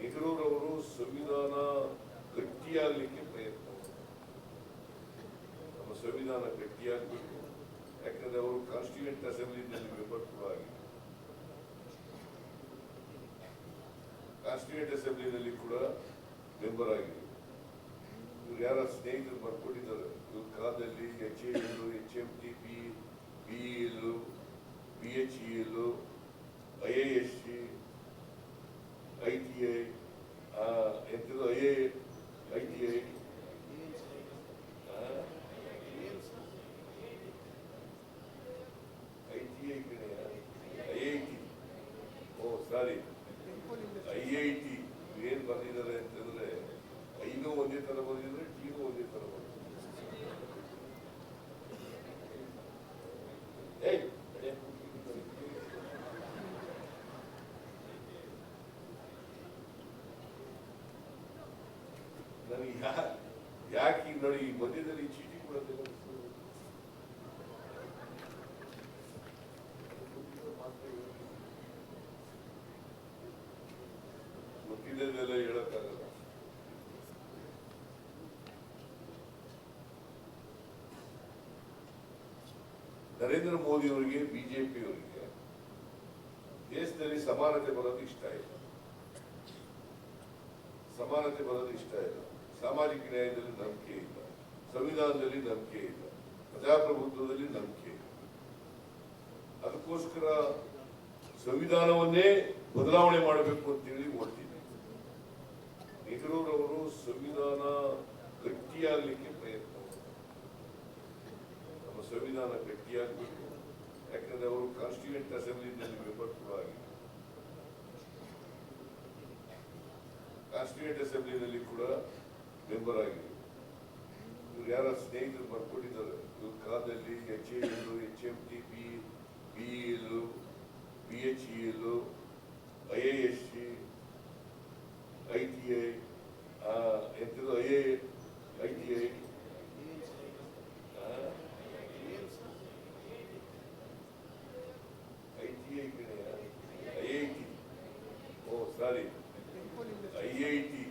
ನೆಹರೂರವರು ಸಂವಿಧಾನ ಗಟ್ಟಿಯಾಗಲಿಕ್ಕೆ ಪ್ರಯತ್ನ ನಮ್ಮ ಸಂವಿಧಾನ ಗಟ್ಟಿಯಾಗಬೇಕು. ಯಾಕಂದ್ರೆ ಅವರು ಕಾನ್ಸ್ಟಿಟ್ಯೂಂಟ್ ಅಸೆಂಬ್ಲಿನಲ್ಲಿ ಮೆಂಬರ್ ಕೂಡ ಆಗಿದ್ದರು. ಕಾನ್ಸ್ಟಿಟ್ಯೂಂಟ್ ಅಸೆಂಬ್ಲಿನಲ್ಲಿ ಕೂಡ ಮೆಂಬರ್ ಆಗಿದೆ ಇವ್ರು ಯಾರ ಸ್ನೇಹಿತರು ಬರ್ಕೊಂಡಿದ್ದಾರೆ. ಇವ್ರ ಕಾಲದಲ್ಲಿ H L H M T P B L B H E L I A S C I T I ಎಂಥದ್ದು I A I T I I T I ಕಡೆ I I T oh sorry I I T ಏನ್ ಬಂದಿದ್ದಾರೆ ಅಂತಂದ್ರೆ ಐನೂ ಒಂದೇ ತರ ಬಂದಿದ್ರೆ ಟೀನೂ ಒಂದೇ ತರ ನಡೆ. ನನಗೆ ಯಾಕೆ ನೋಡಿ ಈ ಮಧ್ಯದಲ್ಲಿ ಚೀಟಿ ಕೊಡೋದಿಲ್ಲ ಗೊತ್ತಿದ್ದೆಲ್ಲ ಹೇಳಕ್ಕಾಗಲ್ಲ. ನರೇಂದ್ರ ಮೋದಿ ಅವರಿಗೆ ಬಿಜೆಪಿ ದೇಶದಲ್ಲಿ ಸಮಾನತೆ ಬರೋದು ಇಷ್ಟ ಇಲ್ಲ. ಸಮಾನತೆ ಬರೋದು ಇಷ್ಟ ಇಲ್ಲ. ಸಾಮಾಜಿಕ ನ್ಯಾಯದಲ್ಲಿ ನಂಬಿಕೆ ಇಲ್ಲ. ಸಂವಿಧಾನದಲ್ಲಿ ನಂಬಿಕೆ ಇಲ್ಲ. ಪ್ರಜಾಪ್ರಭುತ್ವದಲ್ಲಿ ನಂಬಿಕೆ ಇಲ್ಲ. ಅದಕ್ಕೋಸ್ಕರ ಸಂವಿಧಾನವನ್ನೇ ಬದಲಾವಣೆ ಮಾಡಬೇಕು ಅಂತೇಳಿ ನೆಹರೂರವರು ಸಂವಿಧಾನ ಗಟ್ಟಿಯಾಗಲಿಕ್ಕೆ ಪ್ರಯತ್ನ ನಮ್ಮ ಸಂವಿಧಾನ ಗಟ್ಟಿಯಾಗಬೇಕು. ಯಾಕಂದ್ರೆ ಅವರು ಕಾನ್ಸ್ಟಿಟ್ಯೂಂಟ್ ಅಸೆಂಬ್ಲಿನಲ್ಲಿ ಮೆಂಬರ್ ಕೂಡ ಆಗಿದೆ ಕಾನ್ಸ್ಟಿಟ್ಯೂಂಟ್ ಅಸೆಂಬ್ಲಿನಲ್ಲಿ ಕೂಡ ಮೆಂಬರ್ ಆಗಿದೆ ಇವ್ರು ಯಾರ ಸ್ನೇಹಿತರು ಬರ್ಕೊಟ್ಟಿದ್ದಾರೆ ಇವ್ರ ಕಾಲದಲ್ಲಿ H L H M T P B L B H I A S C I T I ಎಂಥದ್ದು I A I T I I T I ಕಡೆ I I T oh sorry I I T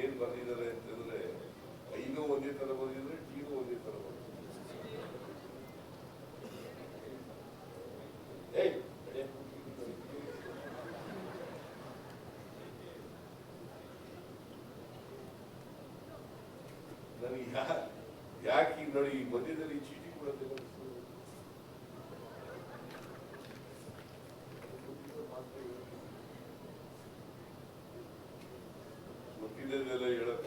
ಏನ್ ಬಂದಿದ್ದಾರೆ ಅಂತಂದ್ರೆ ಐನೂ ಒಂದೇ ತರ ಬಂದಿದ್ರೆ ಟಿನೂ ಒಂದೇ ಏಯ್, ನಡೆ. ನನಗೆ ಯಾಕೆ ಈಗ ನೋಡಿ ಈ ಮಧ್ಯದಲ್ಲಿ ಚೀಟಿ ಕೊಡೋದಿಲ್ಲ ಗೊತ್ತಿದ್ದೆಲ್ಲ ಹೇಳಕ್ಕಾಗಲ್ಲ